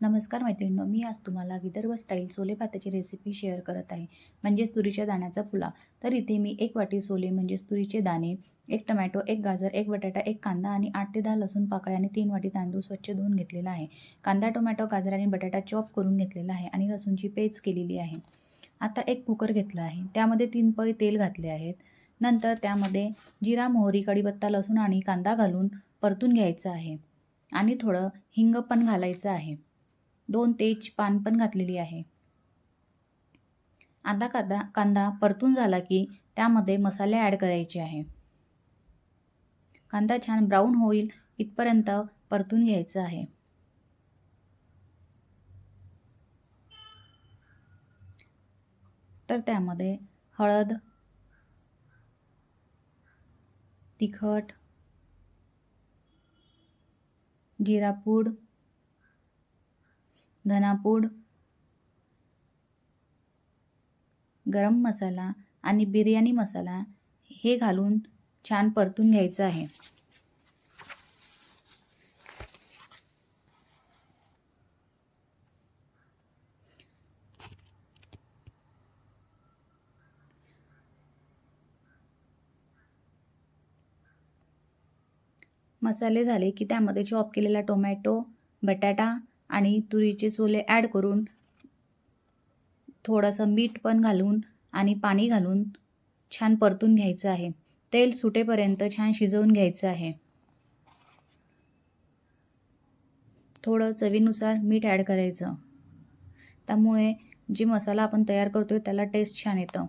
नमस्कार मैत्रिणींनो मी आज तुम्हाला विदर्भ स्टाईल सोले भाताची रेसिपी शेअर करत आहे. म्हणजेच तुरीच्या दाण्याचा पुलाव. तर इथे मी एक वाटी सोले म्हणजेच तुरीचे दाणे एक टमॅटो एक गाजर एक बटाटा एक कांदा आणि आठ ते दहा लसूण पाकळ्या आणि तीन वाटी तांदूळ स्वच्छ धुवून घेतलेला आहे. कांदा टोमॅटो गाजर आणि बटाटा चॉप करून घेतलेला आहे आणि लसूणची पेज केलेली आहे. आता एक कुकर घेतला आहे. त्यामध्ये तीन पळी तेल घातले आहेत. नंतर त्यामध्ये जिरा मोहरी कढीपत्ता लसूण आणि कांदा घालून परतून घ्यायचं आहे. आणि थोडं हिंग पण घालायचं आहे. दोन तेज पान पण घातलेली आहे. आता कांदा कांदा परतून झाला की त्यामध्ये मसाले ॲड करायचे आहे. कांदा छान ब्राऊन होईल इथपर्यंत परतून घ्यायचं आहे. तर त्यामध्ये हळद तिखट जिरापूड धनापूड गरम मसाला आणि बिर्याणी मसाला हे घालून छान परतून घ्यायचं आहे. मसाले झाले की त्यामध्ये चॉप केलेला टोमॅटो बटाटा आणि तुरीचे सोले ॲड करून थोडंसं मीठ पण घालून आणि पाणी घालून छान परतून घ्यायचं आहे. तेल सुटेपर्यंत छान शिजवून घ्यायचं आहे. थोडं चवीनुसार मीठ ॲड करायचं. त्यामुळे जे मसाला आपण तयार करतो आहे त्याला टेस्ट छान येतं.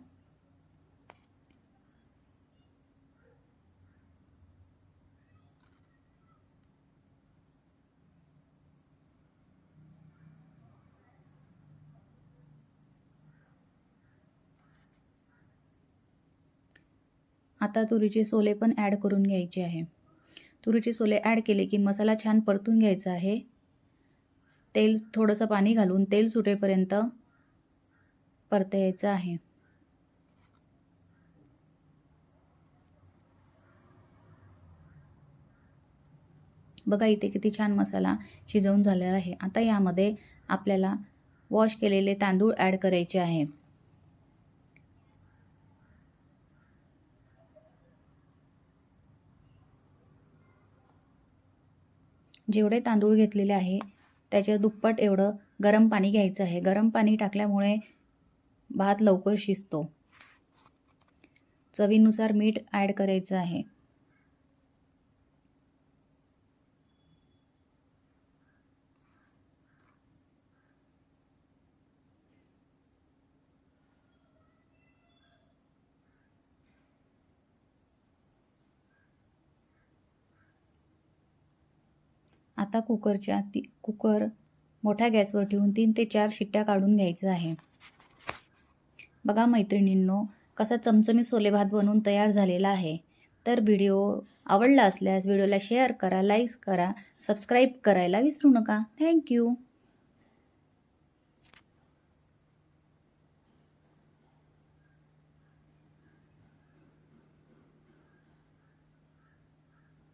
आता तुरीचे सोले पण ॲड करून घ्यायचे आहे. तुरीचे सोले ॲड केले की मसाला छान परतून घ्यायचा आहे. तेल थोडंसं पाणी घालून तेल सुटेपर्यंत परतायचं आहे. बघा इथे किती छान मसाला शिजवून झालेला आहे. आता यामध्ये आपल्याला वॉश केलेले तांदूळ ॲड करायचे आहे. जेवढे तांदूळ घेतलेले आहे त्याच्या दुप्पट एवढं गरम पाणी घ्यायचं आहे. गरम पाणी टाकल्यामुळे भात लवकर शिजतो. चवीनुसार मीठ ॲड करायचं आहे. आता कुकरच्या ती कुकर मोठ्या गॅसवर ठेवून तीन ते चार शिट्ट्या काढून घ्यायचं आहे. बघा मैत्रिणींनो कसा चमचमी सोले भात बनवून तयार झालेला आहे. तर व्हिडिओ आवडला असल्यास व्हिडिओला शेअर करा लाईक करा सबस्क्राईब करायला विसरू नका. थँक्यू